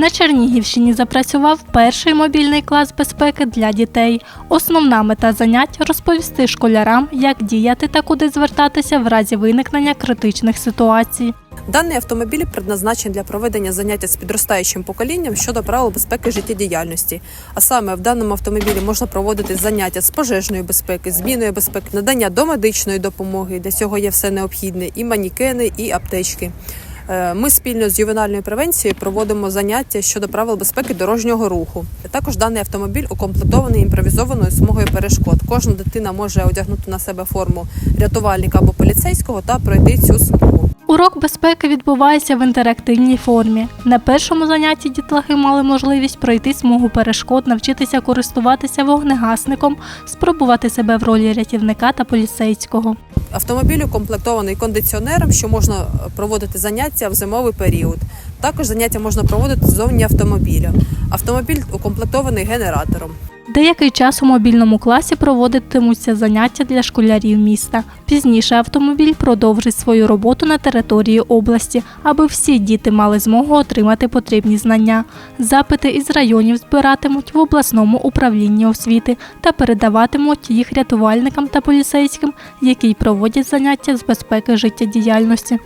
На Чернігівщині запрацював перший мобільний клас безпеки для дітей. Основна мета занять розповісти школярам, як діяти та куди звертатися в разі виникнення критичних ситуацій. Даний автомобіль предназначений для проведення заняття з підростаючим поколінням щодо правил безпеки життєдіяльності. А саме в даному автомобілі можна проводити заняття з пожежної безпеки, зміною безпеки, надання домедичної допомоги. Для цього є все необхідне: і манікени, і аптечки. Е, Ми спільно з ювенальною превенцією проводимо заняття щодо правил безпеки дорожнього руху. Також даний автомобіль укомплектований імпровізованою смугою перешкод. Кожна дитина може одягнути на себе форму рятувальника або поліцейського та пройти цю смугу. Урок безпеки відбувається в інтерактивній формі. На першому занятті дітлахи мали можливість пройти смугу перешкод, навчитися користуватися вогнегасником, спробувати себе в ролі рятівника та поліцейського. Автомобіль укомплектований кондиціонером, що можна проводити заняття в зимовий період. Також заняття можна проводити ззовні автомобіля. Автомобіль укомплектований генератором. Деякий час у мобільному класі проводитимуться заняття для школярів міста. Пізніше автомобіль продовжить свою роботу на території області, аби всі діти мали змогу отримати потрібні знання. Запити із районів збиратимуть в обласному управлінні освіти та передаватимуть їх рятувальникам та поліцейським, які проводять заняття з безпеки життєдіяльності.